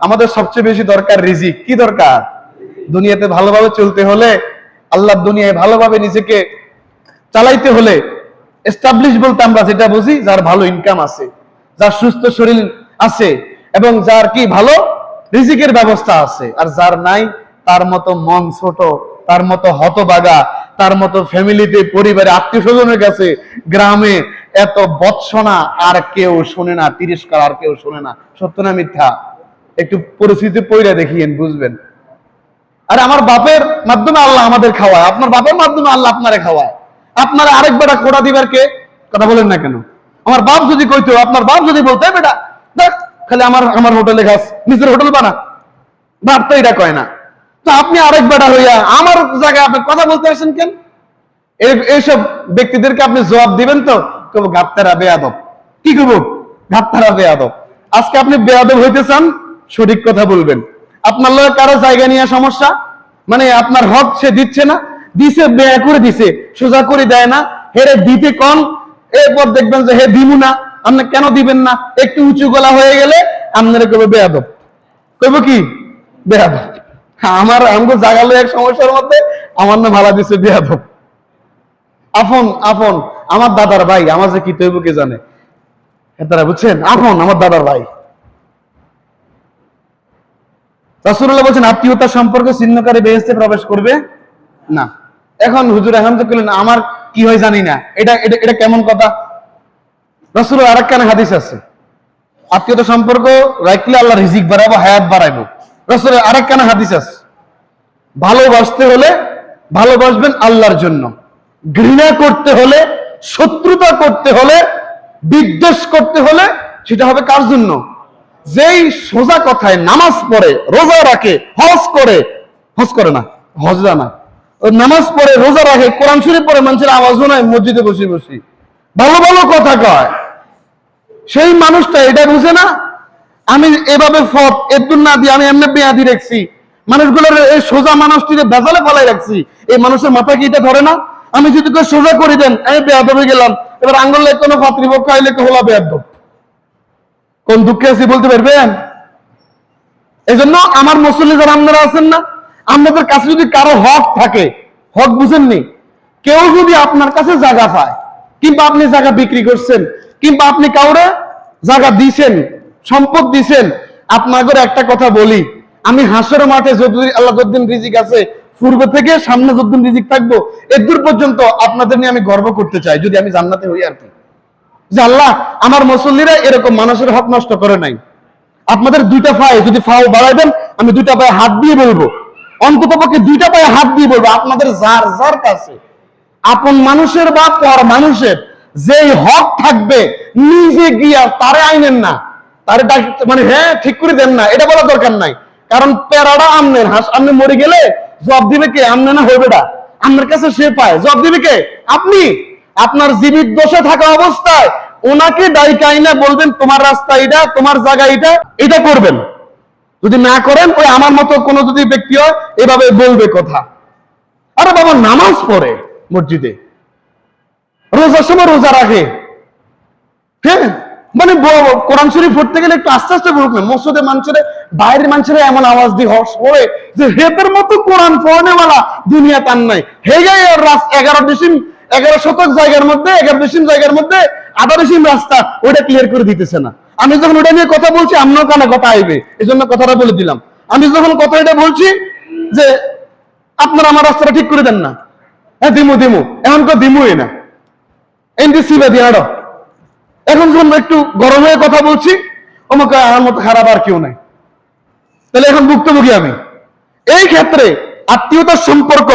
আমাদের সবচেয়ে বেশি দরকার রিজিক। কি দরকার? দুনিয়াতে ভালোভাবে চলতে হলে আল্লাহ দুনিয়ায় ভালোভাবে নিজেকে চালাইতে হলে এস্টাবলিশ বলতে আমরা যেটা বুঝি, যার ভালো ইনকাম আছে, যার সুস্থ শরীর আছে, এবং যার কি ভালো? রিজিকের ব্যবস্থা আছে। আর যার নাই, তার মতো মন ছোট, তার মতো হতবাগা তার মতো ফ্যামিলিতে, পরিবারে আত্মীয় স্বজনের কাছে, গ্রামে এত বৎসনা আর কেউ শোনে না, তিরস্কার আর কেউ শোনে না। সত্য না মিথ্যা? একটু পরিস্থিতি পইরা দেখিয়েন, বুঝবেন। আরে আমার বাপের মাধ্যমে আল্লাহ আমাদের খাওয়ায়। আপনার বাপের মাধ্যমে আল্লাহ আপনারে খাওয়ায়। আপনারা আরেক বেটা কোটা দিবার কে? কথা বলেন না কেন। আমার বাপ যদি কইতো, আপনার বাপ যদি বলতো বেটা, দেখ, খালি আমার আমার হোটেলে খাস, নিজের হোটেল বানা। বাপ তো এটা কয় না। তো আপনি আরেক বেটা হইয়া আমার জায়গায় আপনি কথা বলতে আসেন কেন? এই- এইসব ব্যক্তিদেরকে আপনি জবাব দিবেন তো? কব গাপ্তারা বেয়াদব। কি করব গাপ্তারা বেয়াদব। আজকে আপনি বেয়াদব হইতে চান সঠিক কথা বলবেন। আপনার লগে কারও জায়গা নিয়ে সমস্যা? মানে আপনার হক সে দিচ্ছে না? দিছে বেয়া করে দিছে, সোজা করে দেয় না। হেরে দিতে কম এরপর দেখবেন যে হে দিমু না। আপনি কেন দিবেন না? একটু উঁচু গলা হয়ে গেলে আপনারা কবে বেয়াদব। কইব কি? বেয়াদব। আমার আমগো জাগালো এক সমস্যার মধ্যে আমার না ভাড়া দিছে বেয়াদব। আপন আপন, আমার দাদার ভাই, আমার যে কি তৈব কে জানে? তারা বুঝছেন? আপন, আমার দাদার ভাই। রাসূলুল্লাহ বলছেন আত্মীয়তার সম্পর্ক ছিন্নকারী বেহেস্তে প্রবেশ করবে? না। এখন হুজুর এখন তো করলেন আমার কি হয় জানি না। এটা এটা এটা কেমন কথা? রাসূল আরেক কানে হাদিস আছে। আত্মীয়তা সম্পর্ক রাখলে আল্লাহ রিজিক বাড়াবো হায়াত বাড়াইবো। রাসূলের আরেক কানে হাদিস আছে। ভালোবাসতে হলে ভালোবাসবেন আল্লাহর জন্য। ঘৃণা করতে হলে শত্রুতা করতে হলে বিদ্বেষ করতে হলে সেটা হবে কার জন্য? যেই সোজা কথায় নামাজ পড়ে, রোজা রাখে, হজ করে হজ করে না, হজ না। নামাজ পড়ে, রোজা রাখে, কোরআন শরীফ পড়ে, মানুষের আওয়াজ শোনায়, মসজিদে বসে বসে। ভালো ভালো কথা কয়। সেই মানুষটা এটা বুঝে না? আমি এভাবে ফট এদুন না দিয়ে আমি এমনি বেয়াদি রাখছি। মানুষগুলোর এই সোজা মানুষটিকে বেজালে ফলাই রাখছি। এই মানুষের মাথা কি এটা ধরে না? আমি যদি কেউ সোজা করে দেন, আমি বেয়াদ হয়ে গেলাম। এবার আঙ্গুল লেখ কোনো পাতৃপক্ষ আইলে হলা বেয়াদ কোন দুঃখে আছি বলতে পারবেন? এই জন্য আমার মুসল্লি যারা আপনারা আছেন না, আপনাদের কাছে যদি কারও হক থাকে, হক বুঝেননি, কেউ যদি আপনার কাছে জায়গা পায়, কিংবা আপনি জায়গা বিক্রি করছেন, কিংবা আপনি কাউরে জায়গা দিছেন, সম্পদ দিছেন, আপনাদের একটা কথা বলি, আমি হাসর মাঠে আল্লাহ যদ্দিন রিজিক আছে, পূর্ব থেকে সামনে যদ্দিন রিজিক থাকব এদূর পর্যন্ত আপনাদের নিয়ে আমি গর্ব করতে চাই, যদি আমি জান্নাতে হই আর কি। যে আল্লাহ, আমার মুসল্লিরা এরকম মানুষের হক নষ্ট করে নাই। আপনাদের দুইটা পায়ে যদি ফাও বাড়াই দেন, আমি দুইটা পায়ে হাত দিয়ে বলব। অন্তত পক্ষে দুইটা পায়ে হাত দিয়ে বলব, আপনাদের যার যার কাছে। আপন মানুষের বা পর মানুষের, যেই হক থাকবে, নিজে গিয়া তারে আইনেন না। তারে মানে হ্যাঁ ঠিক করে দেন না, এটা বলা দরকার নাই। কারণ প্যারাটা আমনেন হাস, আমনে মরে গেলে জব দিবে কে? আমনে না হইবেটা আপনার কাছে সে পায়। জব দিবে কে? আপনি। আপনার জীবিত দোষে থাকা অবস্থায় ওনাকে ডাইকা আইনা বলবেন, তোমার রাস্তা এটা, তোমার জায়গা এটা এটা করবেন। যদি না করেন, ওই আমার মতো কোন যদি ব্যক্তি হয়, এভাবে বলবে কথা। আরে বাবা, নামাজ পড়ে মসজিদে। রোজার সময় রোজা রাখে। হ্যাঁ? মানে কোরআন শরীফ পড়তে গেলে একটু আস্তে আস্তে পড়ুক না। মসজিদে মানুষের, বাইরের মানুষের এমন আওয়াজ দিয়ে হর্ষ পড়ে যে হেদের মতো কোরআন পড়নেওয়ালা দুনিয়া তার নাই। হে গাই এগারো ডিসিম এগারো শতক জায়গার মধ্যে, এগারো ডিসিম জায়গার মধ্যে ডিসিম রাস্তা ওটা ক্লিয়ার করে দিতেছে না। আমি যখন ওটা নিয়ে কথা বলছি আপনার কানে কথা আইবে। এই জন্য কথাটা বলে দিলাম। আমি যখন কথা এটা বলছি যে, আপনারা আমার রাস্তাটা ঠিক করে দেন না। হ্যাঁ দিমু দিমু। এখন তো দিমুই না। এনটি সিবে দিয়াড় এখন যখন একটু গরম হয়ে কথা বলছি, আমাকে আমার মতো খারাপ আর কেউ নাই। তাহলে এখন ভুক্তভোগী আমি। এই ক্ষেত্রে আত্মীয়তার সম্পর্ক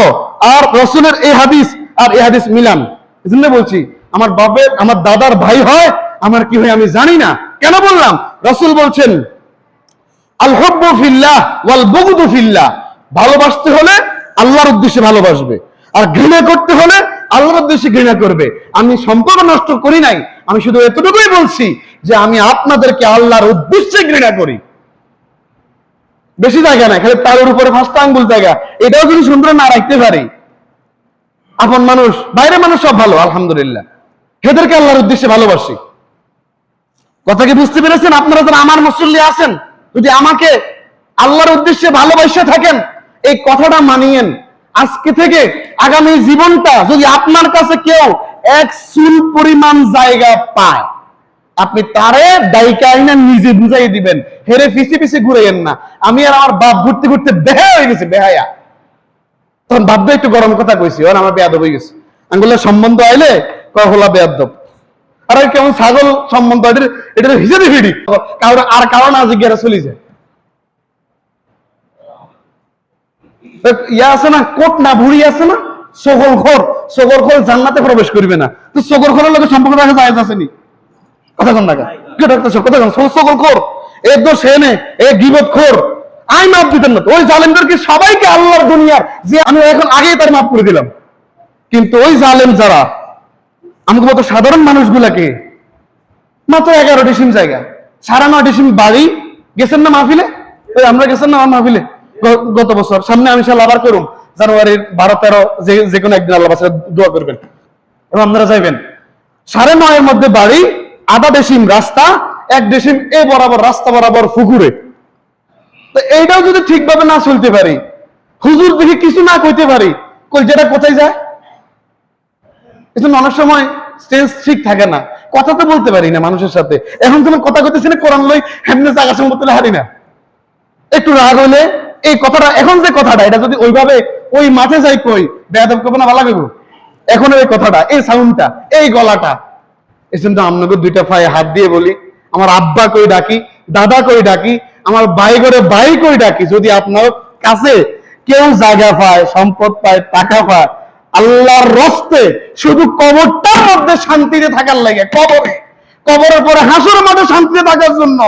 আর রসুলের এই হাদিস আর এই হাদিস মিলান এই জন্য বলছি, আমার বাপের আমার দাদার ভাই হয়, আমার কি হয় আমি জানি না। কেন বললাম? রসুল বলছেন, আল হব্বু ফিল্লাহ ওয়াল বুগদু ফিল্লাহ। ভালোবাসতে হলে আল্লাহর উদ্দেশ্যে ভালোবাসবে, আর ঘৃণা করতে হলে আল্লাহর উদ্দেশ্যে ঘৃণা করবে। আমি সম্পর্ক নষ্ট করি নাই, আমি শুধু এতটুকুই বলছি যে আমি আপনাদেরকে আল্লাহর উদ্দেশ্যে ঘৃণা করি। বেশি জায়গা নাই, খালি তার উপরে পাঁচটা আঙ্গুল জায়গা। এটাও যদি সুন্দর না রাখতে পারি আপন মানুষ বাইরে মানুষ সব ভালো, আলহামদুলিল্লাহ। এদেরকে আল্লাহর উদ্দেশ্যে ভালোবাসি। কথা কি বুঝতে পেরেছেন? আপনারা যারা আমার মুসল্লি আছেন, যদি আমাকে আল্লাহর উদ্দেশ্যে ভালোবাসে থাকেন, এই কথাটা মানিয়েন। আজকে থেকে আগামী জীবনটা যদি আপনার কাছে কেউ এক চুল পরিমাণ জায়গা পায়, আপনি তারে দায়িকা আইনা নিজে বুঝাই দিবেন। হেরে ফিসি ফিসি ঘুরাইয়েন না। আমি আর আমার বাপ ঘুরতে ঘুরতে বেহা হয়ে গেছি, বেহায়া। তখন বাপদা একটু গরম কথা কইছি, ওর আমার বেয়াদব হয়ে গেছে। আঙ্গুলের সম্বন্ধ আইলে কয় হলা বেয়াদব। আর কেমন ছাগল সম্বন্ধ এটা এটা হিসেবে ভিড়ি। কারণ আর কারণ আজ গিয়ে চলে যায়। ইয়া আছে না, কোট না ভুড়ি আছে না সকল খোর। সকল খোর জান্নাতে প্রবেশ করবে না। তো সকল খোরের লোকের সম্পর্ক রাখা যায় আসেনি কথা কন না কথা কন। সকল খোর। এ তো সে নে, এ গিবত খোর। আই মাপ দিতেন না ওই জালেমদেরকে সবাইকে আল্লাহর দুনিয়ার যে আমি এখন আগেই তার মাপ করে দিলাম। কিন্তু ওই জালেম যারা, আমাকে মতো সাধারণ মানুষগুলাকে, মাত্র এগারো ডিসিম জায়গা, সাড়ে নয় ডিসিম বাড়ি, গেছেন না মাহফিলে? ওই আমরা গেছেন না আমার মাহফিলে? গত বছর। সামনে আমি সাল আবার করুন জানুয়ারির বারো, তেরো, যে যে কোনো একদিন আল্লাহ বাসায় দোয়া করবেন। এবং আপনারা যাইবেন। সাড়ে নয়ের মধ্যে বাড়ি, আধা ডেসিম রাস্তা, এক ডেসিম এ বরাবর, রাস্তা বরাবর পুকুরে। এইটাও যদি ঠিকভাবে না চলতে পারি, হুজুর দেখে কিছু না কইতে পারি যেটা কোথায় যায়? অনেক সময় সেন্স ঠিক থাকে না। কথা তো বলতে পারি না মানুষের সাথে। এখন যেমন কথা কইতেছি না, কোরআন লই হেমনে জায়গা সময় তুলে হারি না। একটু রাগ হইলে এই কথাটা, এখন যে কথাটা, এটা যদি ওইভাবে ওই মাঠে যাই কই, বেয়াদব করব না, ভালো লাগবে? এখন এই কথাটা, এই সাউন্ডটা এই গলাটা। এই জন্য আপনাকে দুইটা পায়ে হাত দিয়ে বলি, আমার আব্বা কই ডাকি, দাদা কই ডাকি আমার ভাই করে ভাই কই ডাকি, যদি আপনার কাছে কেউ জায়গা পায়, সম্পদ পায়, টাকা পায়, আল্লাহর রস্তে শুধু কবরটার মধ্যে শান্তিতে থাকার লাগে, কবরে। কবরের পরে হাসরের মাঠে শান্তিতে থাকার জন্য,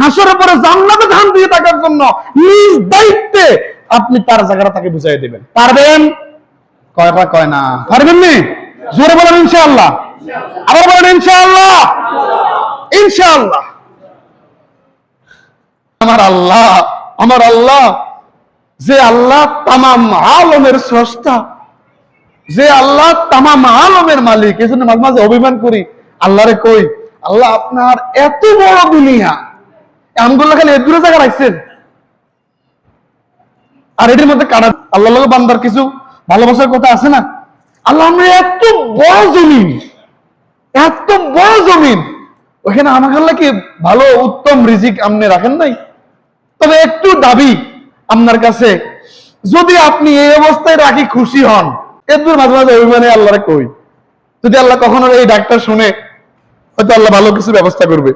হাসরের পরে জান্নাতে শান্তিতে থাকার জন্য নিজ দায়িত্বে আপনি তার জায়গাটা তাকে বুঝাই দেবেন। পারবেন? কয়টা কয় না? পারবেন নি? জোরে বলেন ইনশাআল্লাহ। আবার বলেন ইনশাআল্লাহ। ইনশাআল্লাহ। আমার আল্লাহ আমার আল্লাহ, যে আল্লাহ তামাম আলমের স্রষ্টা, যে আল্লাহ তামাম আলমের মালিক এই জন্য মাঝে মাঝে অভিমান করি, আল্লাহরে কই, আল্লাহ আপনার এত বড় দুনিয়া। আমগুলো খালি দূরে জায়গা রাখছেন। আর এটির মধ্যে কাটা আল্লাহ বান্দার কিছু ভালোবাসার কথা আছে না? আল্লাহ আমরা এত বড় জমিন, এত বড় জমিন। ওখানে আল্লাহ কি ভালো, উত্তম রিজিক আপনি রাখেন নাই? তবে একটু দাবি আপনার কাছে। যদি আপনি এই অবস্থায় রাখি খুশি হন এদুর মাঝে মাঝে অভিমানে আল্লাহরে কই? যদি আল্লাহ কখনো এই ডাক্তার শুনে, হয়তো আল্লাহ ভালো কিছু ব্যবস্থা করবে।